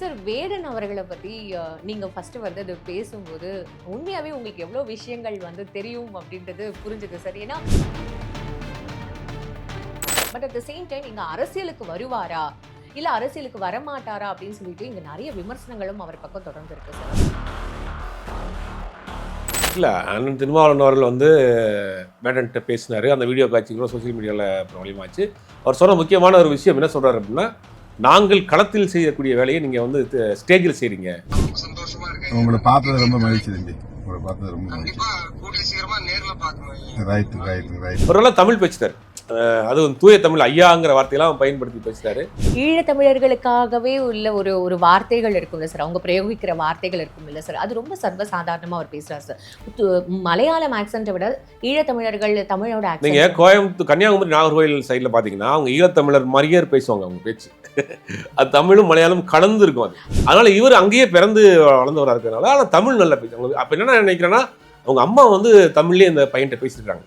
Sir வேடன் அவர்களை பற்றி நீங்கள் ஃபஸ்ட்டு வந்து அது பேசும்போது உண்மையாகவே உங்களுக்கு எவ்வளோ விஷயங்கள் வந்து தெரியும் அப்படின்றது புரிஞ்சுது சார். ஏன்னா but at the same time இங்கே அரசியலுக்கு வருவாரா? இல்லை அரசியலுக்கு வரமாட்டாரா அப்படின்னு சொல்லிட்டு இங்கே நிறைய விமர்சனங்களும் அவர் பக்கம் தொடர்ந்து இருக்கு சார். இல்லை அண்ணன் திருமாவளவன் அவர்கள் வந்து மேடன்ட்ட பேசினார். அந்த வீடியோ காட்சி கூட சோஷியல் மீடியாவில் பிரபலமாச்சு அவர் சொன்ன முக்கியமான ஒரு விஷயம் என்ன சொல்கிறார் அப்படின்னா நாங்கள் களத்தில் செய்யக்கூடிய வேலையை நீங்கள் வந்து ஸ்டேஜில் செய்கிறீங்க ரொம்ப சந்தோஷமா இருக்கு உங்களை பார்த்தது ரொம்ப மகிழ்ச்சி தம்பி. உங்களை பார்த்தது ரொம்ப மகிழ்ச்சி. ரைட் ரைட் ரைட் ஒரு தமிழ் அஹ் அதுவும் தூய தமிழ் ஐயாங்கிற வார்த்தையெல்லாம் பயன்படுத்தி பேசிட்டாரு. ஈழத்தமிழர்களுக்காகவே உள்ள ஒரு ஒரு வார்த்தைகள் இருக்கும்ல சார். அவங்க பிரயோகிக்கிற வார்த்தைகள் இருக்கும்ல சார். அது ரொம்ப சர்வசாதாரணமாக அவர் பேசுகிறார் சார். மலையாளம் ஆக்சென்ட்டை விட ஈழத்தமிழர்கள் தமிழோட ஆக்சென்ட் கோயம்புத்தூர் கன்னியாகுமரி நாகர்கோவில் சைடில் பார்த்தீங்கன்னா அவங்க ஈழத்தமிழர் மாதிரியே பேசுவாங்க அவங்க பேச்சு. அது தமிழும் மலையாளம் கலந்து இருக்கும் அது. அதனால இவர் அங்கேயே பிறந்து வளர்ந்தவராக இருக்கிறனால ஆனால் தமிழ் நல்லா பேசுவாங்க. அப்போ என்ன நினைக்கிறேன்னா அவங்க அம்மா வந்து தமிழ்லேயே இந்த பையன்கிட்ட பேசியிருக்காங்க.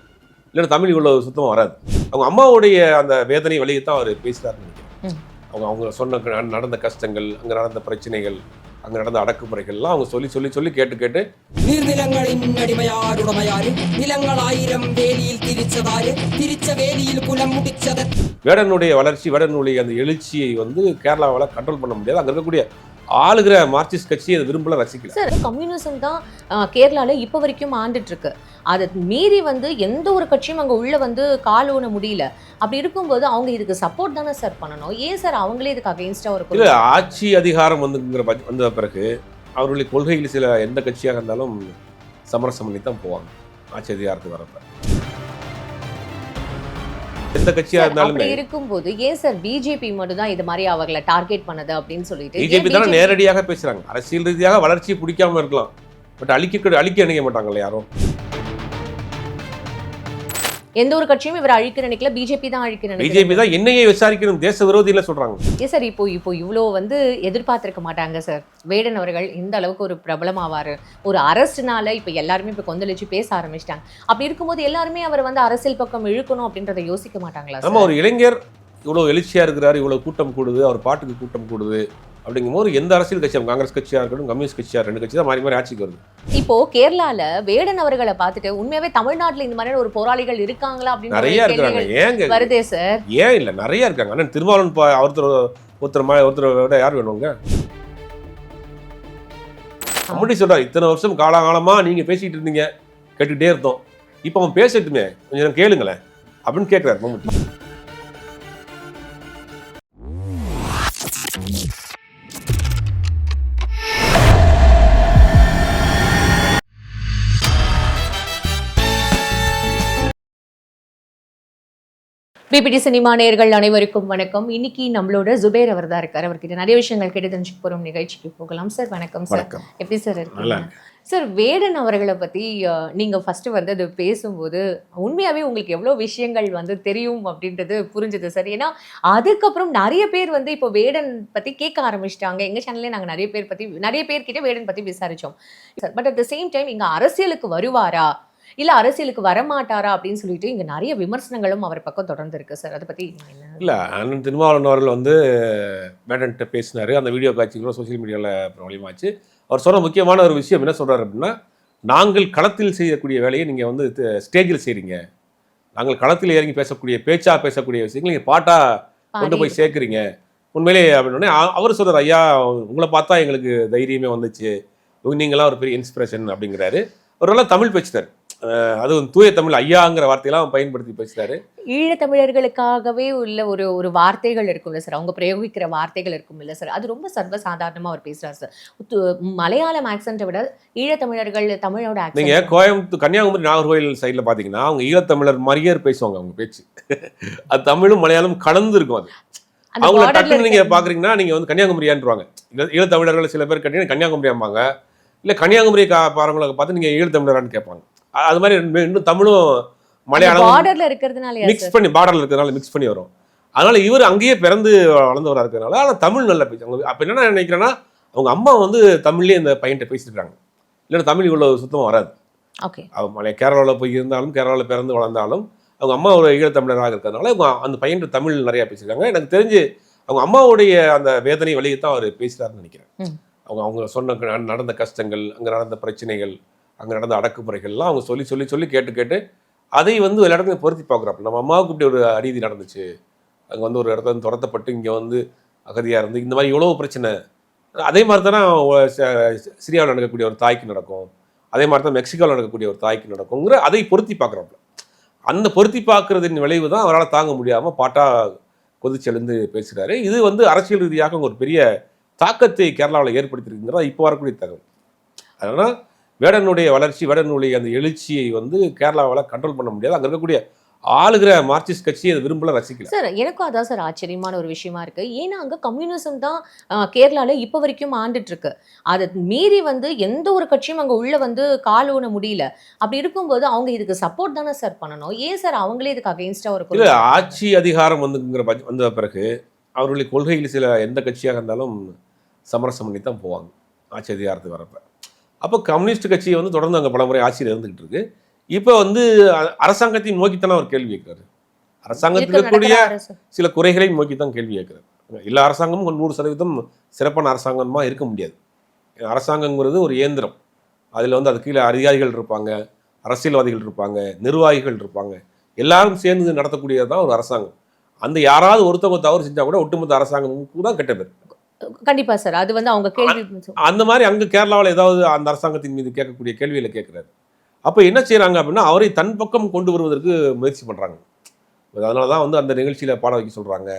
இல்லைன்னா தமிழ் இவ்வளோ சுத்தமாக வராது. அவங்க அம்மாவுடைய அந்த வேதனை வழியை தான் அவர் பேசுகிறாருன்னு நினைக்கிறேன். அவங்க அவங்க சொன்ன நடந்த கஷ்டங்கள் அங்கே நடந்த பிரச்சனைகள் அங்கே நடந்த அடக்குமுறைகள்லாம் அவங்க சொல்லி சொல்லி சொல்லி கேட்டு கேட்டு நீர்நிலங்களின் அடிமையாருடமையாறு நிலங்கள் ஆயிரம் வேலியில் திரிச்சதாறு திரிச்ச வேலியில் குலம் முடிச்சது வேடனுடைய வளர்ச்சி வேடனுடைய அந்த எழுச்சியை வந்து கேரளாவால் கண்ட்ரோல் பண்ண முடியாது. அங்கே இருக்கக்கூடிய ஆளுகிற மார்க்சிஸ்ட் கட்சி அதை விரும்பல ரசிக்கல. சார் கம்யூனிசம் தான் அஹ், கேரளால இப்போ வரைக்கும் ஆண்டுட்டு இருக்கு அதை மீறி வந்து எந்த ஒரு கட்சியும் அங்கே உள்ள வந்து கால் ஊன முடியல. அப்படி இருக்கும்போது அவங்க இதுக்கு சப்போர்ட் தானே சார் பண்ணணும்? ஏன் சார் அவங்களே இதுக்கு அகைன்ஸ்டா ஒரு இல்லை ஆட்சி அதிகாரம் வந்துங்கிற வந்த பிறகு அவர்களுடைய கொள்கையில் சில எந்த கட்சியாக இருந்தாலும் சமரசம் பண்ணி தான் போவாங்க ஆட்சி அதிகாரத்துக்கு வரப்ப. எந்த கட்சியாக சார், இருந்தாலுமே. அப்படி இருக்கும்போது ஏன் சார் பிஜேபி மட்டும் தான் இது மாதிரி அவர்களை டார்கெட் பண்ணது அப்படின்னு சொல்லிட்டு பிஜேபி தானே நேரடியாக பேசுறாங்க. அரசியல் ரீதியாக வளர்ச்சியை பிடிக்காம இருக்கலாம். பட் அழிக்க அழிக்க நினைக்க மாட்டாங்கல்ல யாரும். எந்த ஒரு கட்சியும் இவர் அழிக்க நினைக்கல. பிஜேபி தான் அழிக்க பிஜேபி தான் என்னையே விசாரிக்கணும். தேச விரோதியில் சொல்றாங்க. ஏன் சார் இப்போ இப்போ இவ்வளோ வந்து எதிர்பார்த்திருக்க மாட்டாங்க சார். வேடன் அவர்கள் இந்த அளவுக்கு ஒரு பிரபலமாவாரு. ஒரு அரசுனால இப்போ எல்லாருமே இப்போ கொந்தளிச்சு பேச ஆரம்பிச்சிட்டாங்க. அப்படி இருக்கும்போது எல்லாருமே அவர் வந்து அரசியல் பக்கம் இழுக்கணும் அப்படின்றத யோசிக்க மாட்டாங்களா நம்ம ஒரு இளைஞர் இவ்வளோ எழுச்சியாக இருக்கிறாரு இவ்வளோ கூட்டம் கூடுது அவர் பாட்டுக்கு கூட்டம் கூடுது. அப்படிங்கும்போது எந்த அரசியல் கட்சியும் காங்கிரஸ் கட்சியாக இருக்கட்டும் கம்யூனிஸ்ட் கட்சியாக ரெண்டு கட்சி தான் மாறி மாறி ஆட்சிக்கு வருது. இப்போ கேரளால வேடன் அவர்களை பார்த்துட்டு உண்மையாவே தமிழ்நாட்டுல இந்த மாதிரி ஒரு போராளிகள் இருக்காங்களா அப்படின்னு நிறைய இருக்கிறாங்க ஏங்க வருதே சார் ஏன் இல்லை நிறைய இருக்காங்க. அண்ணன் திருமாவளவன் ஒருத்தர் ஒருத்தர் ஒருத்தர் விட யார் வேணுங்க? அப்படி சொல்றாரு இத்தனை வருஷம் காலாகாலமா நீங்க பேசிட்டு இருந்தீங்க. கேட்டுக்கிட்டே இருந்தோம். இப்போ அவன் பேசட்டுமே. கொஞ்சம் கேளுங்களேன். அப்படின்னு கேட்கிறாரு மம்முட்டி. பிபிடி சினிமா நேயர்கள் அனைவருக்கும் வணக்கம். இன்னைக்கு நம்மளோட ஜுபேர் அவர் தான் இருக்கார். அவர்கிட்ட நிறைய விஷயங்கள் கேட்டு தெரிஞ்சுக்க போறோம். நிகழ்ச்சிக்கு போகலாம். சார் வணக்கம் சார் எப்படி சார் இருக்கீங்க? சார் வேடன் அவர்களை பத்தி அஹ், நீங்க ஃபர்ஸ்ட் வந்து அது பேசும்போது உண்மையாவே உங்களுக்கு எவ்வளவு விஷயங்கள் வந்து தெரியும் அப்படின்றது புரிஞ்சுது சார் ஏன்னா அதுக்கப்புறம் நிறைய பேர் வந்து இப்போ வேடன் பத்தி கேட்க ஆரம்பிச்சிட்டாங்க. எங்க சேனல்லே நாங்க நிறைய பேர் பத்தி நிறைய பேர்கிட்ட வேடன் பத்தி விசாரிச்சோம். Sir but at the same time இங்க அரசியலுக்கு வருவாரா? இல்ல அரசியலுக்கு வரமாட்டாரா அப்படின்னு சொல்லிட்டு இங்க நிறைய விமர்சனங்களும் அவர் பக்கம் தொடர்ந்து இருக்கு சார் அதை என்ன இல்லை அண்ணன் திருமாவளவன் அவர்கள் வந்து மேடன்ட்ட பேசினார். அந்த வீடியோ காட்சி கூட சோஷியல் மீடியாவில் பிரபலமாச்சு அவர் சொன்ன முக்கியமான ஒரு விஷயம் என்ன சொல்றாரு அப்படின்னா நாங்கள் களத்தில் செய்யக்கூடிய வேலையை நீங்கள் வந்து ஸ்டேஜில் செய்கிறீங்க நாங்கள் களத்தில் இறங்கி பேசக்கூடிய பேச்சா பேசக்கூடிய விஷயங்கள் நீங்கள் பாட்டா கொண்டு போய் சேர்க்குறீங்க. உண்மையிலே அப்படின்னே அவர் சொல்றாரு ஐயா உங்களை பார்த்தா எங்களுக்கு தைரியமே வந்துச்சு. நீங்களாம் ஒரு பெரிய இன்ஸ்பிரேஷன் அப்படிங்கிறாரு. ஒரு நாள் தமிழ் பேசிட்டார். அஹ் அதுவும் தூய தமிழ் ஐயாங்கிற வார்த்தையெல்லாம் பயன்படுத்தி பேசிட்டாரு ஈழத்தமிழர்களுக்காகவே உள்ள ஒரு ஒரு வார்த்தைகள் இருக்கும்ல சார். அவங்க பிரயோகிக்கிற வார்த்தைகள் இருக்கும்ல சார். அது ரொம்ப சர்வசாதாரணமா அவர் பேசுறாரு சார். மலையாளம் ஆக்சென்ட்டை விட ஈழத்தமிழர்கள் தமிழோட நீங்க கோயம்புத்தூர் கன்னியாகுமரி நாகர்கோவில் சைடில் பார்த்தீங்கன்னா அவங்க ஈழத்தமிழர் மாதிரியே பேசுவாங்க அவங்க பேச்சு. அது தமிழும் மலையாளம் கலந்து இருக்கும் அது. அவங்கள டக்குன்னு நீங்க பாக்குறீங்கன்னா நீங்க வந்து கன்னியாகுமரியான்றாங்க ஈழ- ஈழத்தமிழர்கள் சில பேர் கேட்டீங்கன்னா கன்னியாகுமரியாம்பாங்க. இல்ல கன்னியாகுமரி கா பாருங்களை பார்த்து நீங்க ஈழத்தமிழரான்னு கேட்பாங்க. அது மாதிரி இன்னும் தமிழும் மலையாளம் பார்டர்ல இருக்கிறதுனால மிக்ஸ் பண்ணி பார்டர்ல இருக்கிறதுனால மிக்ஸ் பண்ணி வரும். அதனால இவர் அங்கேயே பிறந்து வளர்ந்தவராக இருக்கிறதுனால ஆனால் தமிழ் நல்லா பேசுவாங்க அப்போ என்ன நினைக்கிறேன்னா அவங்க அம்மா வந்து தமிழ்லேயே இந்த பையன்கிட்ட பேசிட்டு இருக்காங்க இல்லைன்னா தமிழ் இவ்வளோ சுத்தமாக வராது. ஓகே அவ மலை கேரளாவில் போய் இருந்தாலும் கேரளாவில் பிறந்து வளர்ந்தாலும் அவங்க அம்மா ஒரு ஈழத்தமிழராக இருக்கிறதுனால அவங்க அந்த பையன் தமிழ் நிறையா பேசியிருக்காங்க. எனக்கு தெரிஞ்சு அவங்க அம்மாவுடைய அந்த வேதனை வழியை தான் அவர் பேசுகிறாருன்னு நினைக்கிறேன். அவங்க அவங்க சொன்ன நடந்த கஷ்டங்கள் அங்கே நடந்த பிரச்சனைகள் அங்கே நடந்த அடக்குமுறைகள்லாம் அவங்க சொல்லி சொல்லி சொல்லி கேட்டு கேட்டு அதை வந்து எல்லா இடத்துலையும் பொருத்தி பார்க்குறப்ப நம்ம அம்மாவுக்கு இப்படி ஒரு அநீதி நடந்துச்சு. அங்கே வந்து ஒரு இடத்துல வந்து துரத்தப்பட்டு இங்கே வந்து அகதியாக இருந்து இந்த மாதிரி இவ்வளோ பிரச்சனை. அதே மாதிரி தானே சிரியாவில் நடக்கக்கூடிய ஒரு தாய்க்கு நடக்கும். அதே மாதிரி தான் மெக்சிகோவில் நடக்கக்கூடிய ஒரு தாய்க்கு நடக்குங்கிற அதை பொருத்தி பார்க்குறாப்புல. அந்த பொருத்தி பார்க்குறதின் விளைவு தான் அவரால் தாங்க முடியாமல் பாட்டாக கொதிச்செழுந்து பேசுகிறாரு இது வந்து அரசியல் ரீதியாக ஒரு பெரிய தாக்கத்தை கேரளாவில் ஏற்படுத்தியிருக்குங்கிறதா இப்போ வரக்கூடிய தகவல். அதனால் வேடனுடைய வளர்ச்சி வேடனுடைய அந்த எழுச்சியை வந்து கேரளாவால் கண்ட்ரோல் பண்ண முடியாது. அங்கே இருக்கக்கூடிய ஆளுகிற மார்க்சிஸ்ட் கட்சி அதை விரும்பல ரசிக்கல. சார் எனக்கும் அதான் சார் ஆச்சரியமான ஒரு விஷயமா இருக்கு. ஏன்னா அங்க கம்யூனிசம் தான் கேரளால இப்ப வரைக்கும் ஆண்டுட்டு இருக்கு அதை மீறி வந்து எந்த ஒரு கட்சியும் அங்க உள்ள வந்து கால் ஊன முடியல. அப்படி இருக்கும்போது அவங்க இதுக்கு சப்போர்ட் தானே சார் பண்ணணும்? ஏன் சார் அவங்களே இதுக்கு அகைன்ஸ்டா ஒரு ஆட்சி அதிகாரம் வந்துங்கிற வந்த பிறகு அவர்களுடைய கொள்கையில் சில எந்த கட்சியாக இருந்தாலும் சமரசம் பண்ணி தான் போவாங்க ஆட்சி அதிகாரத்துக்கு வரப்ப. அப்போ கம்யூனிஸ்ட் கட்சி வந்து தொடர்ந்து அங்கே பல முறை ஆட்சியில் இருந்துகிட்டு இருக்கு. இப்போ வந்து அ- அரசாங்கத்தை நோக்கித்தானே அவர் கேள்வி கேட்கிறாரு. அரசாங்கத்தில் இருக்க இருக்கக்கூடிய. சில குறைகளை நோக்கி தான் கேள்வி கேட்கிறார். எல்லா அரசாங்கமும் நூறு சதவீதம் சிறப்பான அரசாங்கமாக இருக்க முடியாது. அரசாங்கங்கிறது ஒரு இயந்திரம். அதில் வந்து அது கீழே அதிகாரிகள் இருப்பாங்க அரசியல்வாதிகள் இருப்பாங்க நிர்வாகிகள் இருப்பாங்க. எல்லாரும் சேர்ந்து நடத்தக்கூடியது தான் ஒரு அரசாங்கம். அந்த யாராவது ஒருத்தவங்க தவறு செஞ்சா கூட ஒட்டுமொத்த அரசாங்கமுக்கு தான் கெட்ட பேர். கண்டிப்பா சார். அது வந்து அவங்க கேள்வி அந்த மாதிரி அங்கே கேரளாவில் ஏதாவது அந்த அரசாங்கத்தின் மீது கேட்கக்கூடிய கேள்விகளை கேட்குறாரு. அப்போ என்ன செய்கிறாங்க அப்படின்னா அவரை தன் பக்கம் கொண்டு வருவதற்கு முயற்சி பண்ணுறாங்க அதனால தான் வந்து அந்த நிகழ்ச்சியில் பாட வைக்க சொல்கிறாங்க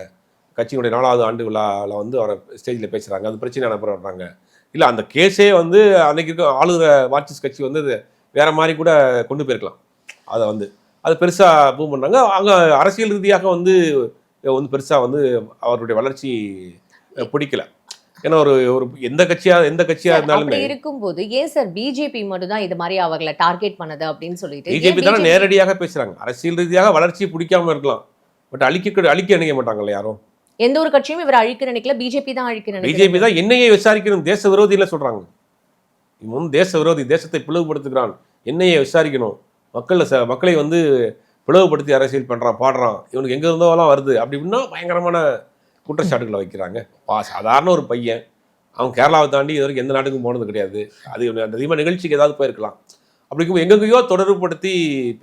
கட்சியினுடைய நாலாவது ஆண்டு விழாவில் வந்து அவரை ஸ்டேஜில் பேசுகிறாங்க அது பிரச்சனை அனுப்புற வர்றாங்க இல்லை அந்த கேஸே வந்து அன்னைக்கு இருக்க ஆளுகிற மார்க்சிஸ்ட் கட்சி வந்து அது வேற மாதிரி கூட கொண்டு போயிருக்கலாம். அதை வந்து அது பெருசாக பூம் பண்ணாங்க அங்கே அரசியல் ரீதியாக வந்து வந்து பெருசாக வந்து அவருடைய வளர்ச்சி பிடிக்கல. ஏன்னா ஒரு ஒரு எந்த கட்சியா எந்த கட்சியா இருந்தாலுமே அப்படி இருக்கும்போது ஏன் சார் பிஜேபி மட்டும் தான் இது மாதிரி அவர்களை டார்கெட் பண்ணது அப்படின்னு சொல்லிட்டு பிஜேபி தானே நேரடியாக பேசுறாங்க. அரசியல் ரீதியாக வளர்ச்சியை பிடிக்காம இருக்கலாம். பட் அழிக்க அழிக்க நினைக்க மாட்டாங்கல்ல யாரும். எந்த ஒரு கட்சியும் இவர் அழிக்க நினைக்கல பிஜேபி தான் அழிக்க பிஜேபி தான் என்னையே விசாரிக்கணும் தேச விரோதியில சொல்றாங்க. இவன் தேச விரோதி தேசத்தை பிளவுபடுத்துகிறான். என்னையே விசாரிக்கணும். மக்களை மக்களை வந்து பிளவுபடுத்தி அரசியல் பண்றான் பாடுறான். இவனுக்கு எங்க இருந்தோலாம் வருது. அப்படி இப்படின்னா பயங்கரமான குற்றச்சாட்டுகளை வைக்கிறாங்க. பா சாதாரண ஒரு பையன். அவன் கேரளாவை தாண்டி இது வரைக்கும் எந்த நாட்டுக்கும் போனது கிடையாது. அது அந்த அதிகமாக நிகழ்ச்சிக்கு ஏதாவது போயிருக்கலாம். அப்படி இருக்கும் எங்கெங்கேயோ தொடர்புபடுத்தி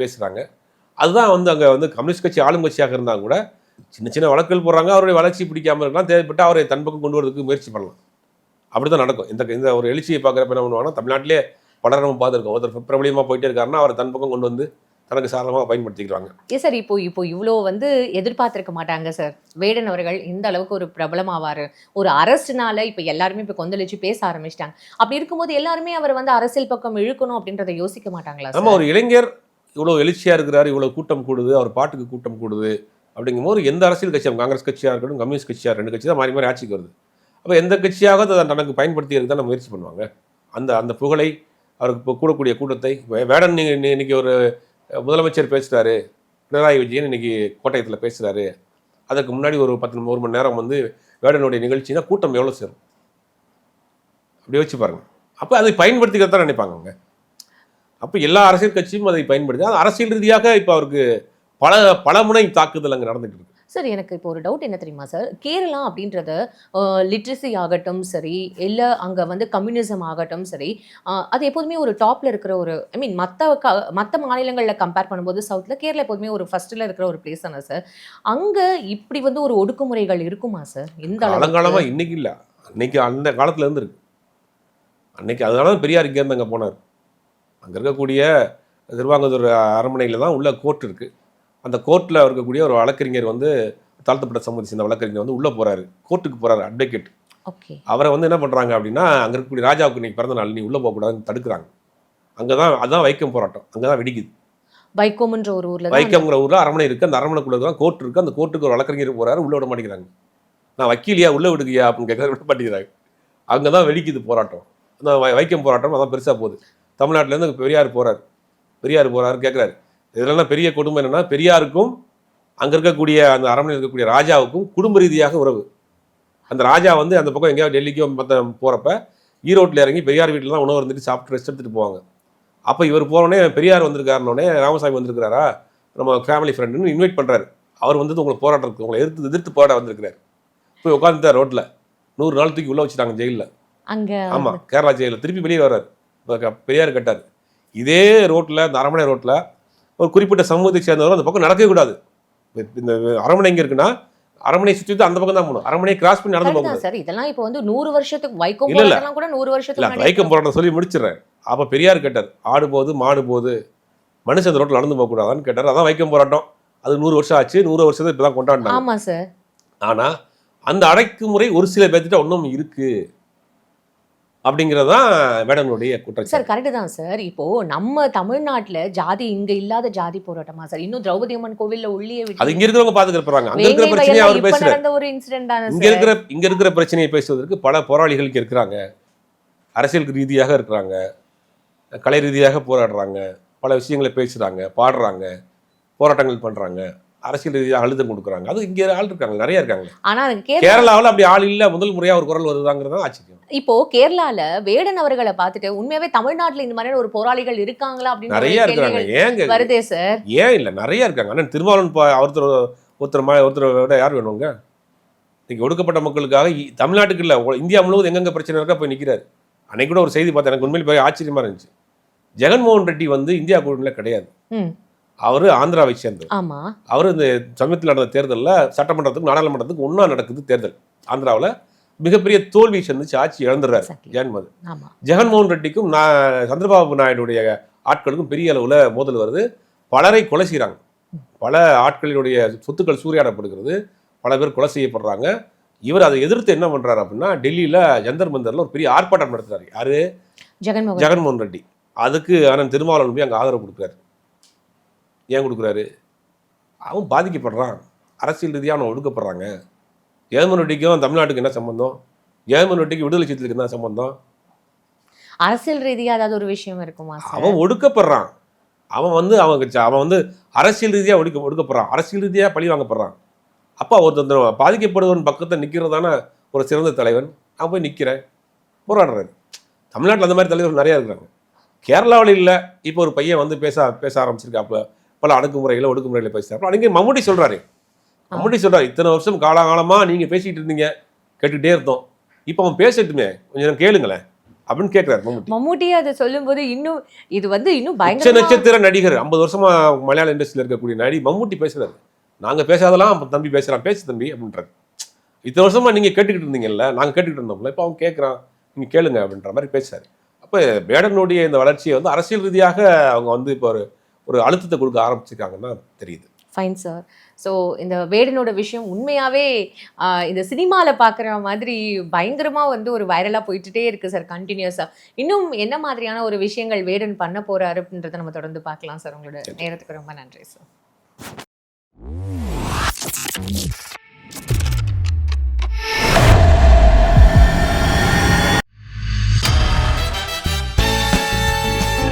பேசுகிறாங்க அதுதான் வந்து அங்கே வந்து கம்யூனிஸ்ட் கட்சி ஆளும் கட்சியாக இருந்தால் கூட சின்ன சின்ன வழக்குகள் போடுறாங்க. அவருடைய வளர்ச்சி பிடிக்காம இருக்கலாம். தேவைப்பட்டு அவரை தன் பக்கம் கொண்டு வரதுக்கு முயற்சி பண்ணலாம். அப்படி தான் நடக்கும். இந்த இந்த ஒரு எழுச்சியை பார்க்குறப்ப என்ன பண்ணுவாங்கன்னா தமிழ்நாட்டிலே படம் நம்ம பார்த்துருக்கோம். ஒருத்தர் பிரபலியமாக போயிட்டே இருக்காருன்னா அவரை தன் பக்கம் கொண்டு வந்து தனக்கு சாதகமாக பயன்படுத்திக்கிறாங்க ஏன் சார் இப்போ இப்போ இவ்வளோ வந்து எதிர்பார்த்திருக்க மாட்டாங்க சார். வேடன் அவர்கள் இந்த அளவுக்கு ஒரு பிரபலமாவாரு. ஒரு அரசுனால இப்போ எல்லாருமே இப்போ கொந்தளிச்சு பேச ஆரம்பிச்சிட்டாங்க. அப்படி இருக்கும்போது எல்லாருமே அவர் வந்து அரசியல் பக்கம் இழுக்கணும் அப்படின்றத யோசிக்க மாட்டாங்களா நம்ம ஒரு இளைஞர் இவ்வளோ எழுச்சியாக இருக்கிறாரு இவ்வளோ கூட்டம் கூடுது அவர் பாட்டுக்கு கூட்டம் கூடுது அப்படிங்கும்போது எந்த அரசியல் கட்சியாக காங்கிரஸ் கட்சியாக இருக்கட்டும் கம்யூனிஸ்ட் கட்சியாக ரெண்டு கட்சி தான் மாறி மாறி ஆட்சிக்கு வருது. அப்போ எந்த கட்சியாக அதை தனக்கு பயன்படுத்தியதுக்கு தான் முயற்சி பண்ணுவாங்க. அந்த அந்த புகழை அவருக்கு இப்போ கூடக்கூடிய கூட்டத்தை வேடன் நீங்க இன்னி- இன்னைக்கு ஒரு முதலமைச்சர் பேசுகிறாரு பினராயி விஜயன் இன்னைக்கு கோட்டயத்தில் பேசுகிறாரு அதுக்கு முன்னாடி ஒரு பத்து ஒரு மணி நேரம் வந்து வேடனுடைய நிகழ்ச்சினா கூட்டம் எவ்வளோ சேரும்? அப்படி வச்சு பாருங்க. அப்போ அதை பயன்படுத்திக்கிறது தான் நினைப்பாங்க அவங்க. அப்போ எல்லா அரசியல் கட்சியும் அதை பயன்படுத்தி அது அரசியல் ரீதியாக இப்போ அவருக்கு பல பல முனை தாக்குதல் அங்கே நடந்துகிட்டு இருக்கு. சார் எனக்கு இப்போ ஒரு டவுட் என்ன தெரியுமா சார்? கேரளா அப்படின்றத லிட்ரஸி ஆகட்டும் சரி இல்லை அங்கே வந்து கம்யூனிசம் ஆகட்டும் சரி அது எப்போதுமே ஒரு டாப்பில் இருக்கிற ஒரு ஐ மீன் மற்ற க மற்ற மாநிலங்களில் கம்பேர் பண்ணும்போது சவுத்தில் கேரளா எப்போதுமே ஒரு ஃபஸ்ட்டில் இருக்கிற ஒரு பிளேஸ் தானே சார்? அங்கே இப்படி வந்து ஒரு ஒடுக்குமுறைகள் இருக்குமா சார்? இந்த காலங்காலமாக இன்னைக்கு இல்லை. அன்னைக்கு அந்த காலத்துல இருந்து இருக்கு. அன்னைக்கு அதனால தான் பெரியார் இங்கேருந்து அங்கே போனார். அங்கே இருக்கக்கூடிய திருவாங்கூர் அரண்மனையில் தான் உள்ள கோர்ட் இருக்குது அந்த கோர்ட்டில் இருக்கக்கூடிய ஒரு வழக்கறிஞர் வந்து தாழ்த்தப்பட்ட சமூகத்தை சேர்ந்த வழக்கறிஞர் வந்து உள்ளே போறாரு. கோர்ட்டுக்கு போறாரு அட்வொகேட் ஓகே அவரை வந்து என்ன பண்ணுறாங்க அப்படின்னா அங்கே இருக்கக்கூடிய ராஜாவுக்கு இன்னைக்கு பிறந்த நாள் நீ உள்ளே போகக்கூடாதுன்னு தடுக்கிறாங்க. அங்கே தான் அதுதான் வைக்கம் போராட்டம். அங்கே தான் வெடிக்குது வைக்கோம்ன்ற ஒரு ஊர்ல வைக்கம்ங்கிற ஊரில் அரண்மனை இருக்குது அந்த அரண்மனைக்குள்ள தான் கோர்ட் இருக்குது அந்த கோர்ட்டுக்கு ஒரு வழக்கறிஞர் போறாரு உள்ள விட மாட்டேங்கிறாங்க. நான் வக்கீலியா உள்ள விடுக்கியா அப்படின்னு கேட்கறது விட மாட்டேங்கிறாங்க. அங்கே தான் வெடிக்குது போராட்டம். அந்த வைக்கம் போராட்டம் அதான் பெருசாக போகுது. தமிழ்நாட்டிலேருந்து பெரியார் போறார். பெரியார் போறாரு கேட்குறாரு. இதெல்லாம் பெரிய கொடுமை என்னன்னா பெரியாருக்கும் அங்கே இருக்கக்கூடிய அந்த அரண்மனையில் இருக்கக்கூடிய ராஜாவுக்கும் குடும்ப ரீதியாக உறவு. அந்த ராஜா வந்து அந்த பக்கம் எங்கேயாவது டெல்லிக்கோ மற்ற போகிறப்ப ஈரோட்டில் இறங்கி பெரியார் வீட்டில் தான் உணவு இருந்துட்டு சாப்பிட்டு ரெஸ்ட் எடுத்துகிட்டு போவாங்க. அப்போ இவர் போனோடனே பெரியார் வந்திருக்காருனோடனே ராமசாமி வந்திருக்கிறாரா? நம்ம ஃபேமிலி ஃப்ரெண்டுன்னு இன்வைட் பண்ணுறாரு அவர் வந்து உங்களை போராட்டத்துக்கு உங்களை எதிர்த்து எதிர்த்து போராட வந்திருக்கிறார். போய் உட்காந்துட்டார் ரோட்டில் நூறு நாள் தூக்கி உள்ளே வச்சுட்டாங்க ஜெயிலில். அங்க ஆமாம் கேரளா ஜெயிலில். திருப்பி வெளியே வர்றாரு. பெரியார் கட்டார். இதே ரோட்டில் இந்த அரமனை ரோட்டில் ஒரு குறிப்பிட்ட சமூகத்தை சேர்ந்தவரும் அந்த பக்கம் நடக்கவே கூடாது. இந்த அரமனை எங்கே இருக்குன்னா அரமனை சுற்றி அந்த பக்கம் தான் போகணும். அரமனையை கிராஸ் பண்ணி நடந்து போகணும் சார். இதெல்லாம் இப்போ வந்து நூறு வருஷத்துக்கு வைக்கம். போறதெல்லாம் கூட நூறு வருஷத்துக்கு வைக்கம் போராட்டம் சொல்லி முடிச்சிடுறேன். அப்போ பெரியார் கேட்டார் ஆடு போகுது மாடு போகுது. மனுஷன் அந்த ரோட்டில் நடந்து போகக்கூடாதான்னு கேட்டார். அதான் வைக்கம் போராட்டம். அது நூறு வருஷம் ஆச்சு நூறு வருஷத்தை இப்போ தான் கொண்டாடினாங்க. ஆமா சார். ஆனா அந்த அடக்குமுறை ஒரு சில பேர்த்திட்ட இன்னும் இருக்கு. அப்படிங்கிறது தான் மேடங்களுடைய சார் கரெக்ட் தான் சார். இப்போ நம்ம தமிழ்நாட்டுல ஜாதி இங்க இல்லாத ஜாதி போராட்டமா சார்? இன்னும் திரௌபதி அம்மன் கோவில்ல உள்ளே அது இங்க இருக்கிறவங்க பாத்துக்கிட்டு போறாங்க. அங்க இருக்கிற பிரச்சனையை அவர் பேசுறாரு. ஒரு இன்சிடென்ட் இங்க இருக்கிற இங்க இருக்கிற பிரச்சனையை பேசுவதற்கு பல போராளிகள் இங்க இருக்கிறாங்க. அரசியல் ரீதியாக இருக்கிறாங்க. கலை ரீதியாக போராடுறாங்க. பல விஷயங்களை பேசுறாங்க பாடுறாங்க போராட்டங்கள் பண்றாங்க. அரசியல் ரீதியாக அழுத்தம் கொடுக்குறாங்க. அது இங்க ஆள் இருக்காங்க நிறைய இருக்காங்க. ஆனா அது கேரளா கேரளாவில் அப்படி ஆள் இல்ல முதல் முறையா ஒரு குரல் வருதாங்கிறது ஆச்சரியம். இப்போ கேரளால வேடன் அவர்களை பார்த்துட்டு உண்மையாவே தமிழ்நாட்டுல இந்த மாதிரியான ஒரு போராளிகள் இருக்காங்களா அப்படின்னு நிறைய கேள்விகள் ஏங்க வருதே சார் ஏன் இல்லை? நிறைய இருக்காங்க. அண்ணன் திருமாவளவன் ஒருத்தர் ஒருத்தர் ஒருத்தர் விட யார் வேணுங்க? இன்னைக்கு ஒடுக்கப்பட்ட மக்களுக்காக தமிழ்நாட்டுக்கு இல்லை. இந்தியா முழுவதும் எங்கெங்க பிரச்சனை இருக்கா போய் நிற்கிறாரு அன்னைக்கு கூட ஒரு செய்தி பார்த்தேன். எனக்கு உண்மையில் போய் ஆச்சரியமா இருந்துச்சு. ஜெகன்மோகன் ரெட்டி வந்து இந்தியா கூட்டணியில் கிடையாது. அவர் ஆந்திராவை சேர்ந்தவர். ஆமா. அவர் இந்த சமயத்தில் நடந்த தேர்தலில் சட்டமன்றத்துக்கு நாடாளுமன்றத்துக்கு ஒன்றா நடக்குது தேர்தல். ஆந்திராவில் மிகப்பெரிய தோல்வி சந்திச்சு ஆட்சி இழந்துடுறாரு. Exactly. ஜெகன்மோகன் ரெட்டிக்கும் நான் சந்திரபாபு நாயுடுடைய ஆட்களுக்கும் பெரிய அளவில் மோதல் வருது. பலரை கொலை செய்கிறாங்க பல ஆட்களினுடைய சொத்துக்கள் சூறையாடப்படுகிறது. பல பேர் கொலை செய்யப்படுறாங்க. இவர் அதை எதிர்த்து என்ன பண்றாரு அப்படின்னா டெல்லியில் ஜந்தர் மந்தரில் ஒரு பெரிய ஆர்ப்பாட்டம் நடத்துறாரு. யாரு? ஜெகன்மோகன். ஜெகன்மோகன் ரெட்டி. அதுக்கு அண்ணன் திருமாவளவன் போய் அங்கே ஆதரவு கொடுக்குறாரு. ஏன் கொடுக்குறாரு? அவன் பாதிக்கப்படுறான். அரசியல் ரீதியாக அவன் ஒடுக்கப்படுறாங்க. ஜெகன்மோகன் ரெட்டிக்கும் தமிழ்நாட்டுக்கு என்ன சம்பந்தம்? ஜெகன்மோகன் ரெட்டிக்கு விடுதலை சிறுத்தைகளுக்கு என்ன சம்பந்தம்? அரசியல் ரீதியா ஏதாவது ஒரு விஷயம் இருக்குமா அவன் ஒடுக்கப்படுறான். அவன் வந்து அவன் அவன் வந்து அரசியல் ரீதியாக ஒடுக்க ஒடுக்கப்படுறான். அரசியல் ரீதியாக பழி வாங்கப்படுறான். அப்போ ஒருத்தர் பாதிக்கப்படுவன் பக்கத்தில் நிற்கிறதான ஒரு சிறந்த தலைவன் அவன் போய் நிற்கிறேன் போராடுறாரு. தமிழ்நாட்டில் அந்த மாதிரி தலைவர்கள் நிறையா இருக்கிறாங்க. கேரளாவில் இல்லை. இப்போ ஒரு பையன் வந்து பேச பேச ஆரம்பிச்சிருக்காப்புல. பல அடக்குமுறைகளை ஒடுக்குமுறைகளை பேசுகிறாப்புல அன்றைக்கி மம்முட்டி சொல்கிறாரு மம்முட்டி சொல்கிறார் இத்தனை வருஷம் காலகாலமாக நீங்கள் பேசிக்கிட்டு இருந்தீங்க. கேட்டுக்கிட்டே இருந்தோம். இப்போ அவன் பேசட்டுமே கொஞ்சம் நேரம் கேளுங்களேன் அப்படின்னு கேட்குறாரு மம்முட்டி. மம்மூட்டியே அதை சொல்லும்போது இன்னும் இது வந்து இன்னும் பயங்கர நட்சத்திர நடிகர் ஐம்பது வருஷமா மலையாள இண்டஸ்ட்ரியில் இருக்கக்கூடிய நடி மம்முட்டி பேசுறாரு. நாங்க பேசாதெல்லாம் தம்பி பேசுறான் பேசு தம்பி அப்படின்றாரு. இத்தனை வருஷமா நீங்க கேட்டுக்கிட்டு இருந்தீங்கல்ல நாங்க கேட்டுக்கிட்டு இருந்தோம்ல இப்போ அவன் கேட்கறான் நீங்க கேளுங்க அப்படின்ற மாதிரி பேசுறாரு. அப்ப வேடனுடைய இந்த வளர்ச்சியை வந்து அரசியல் ரீதியாக அவங்க வந்து இப்போ ஒரு ஒரு அழுத்தத்தை கொடுக்க ஆரம்பிச்சிருக்காங்கன்னா தெரியுது. ஃபைன் சார் ஸோ இந்த வேடனோட விஷயம் உண்மையாகவே இந்த சினிமாவில் பார்க்குற மாதிரி பயங்கரமாக வந்து ஒரு வைரலாக போயிட்டுட்டே இருக்குது சார் கண்டினியூஸாக இன்னும் என்ன மாதிரியான ஒரு விஷயங்கள் வேடன் பண்ண போகிறாரு அப்படின்றத நம்ம தொடர்ந்து பார்க்கலாம் சார் உங்களோட நேரத்துக்கு ரொம்ப நன்றி சார்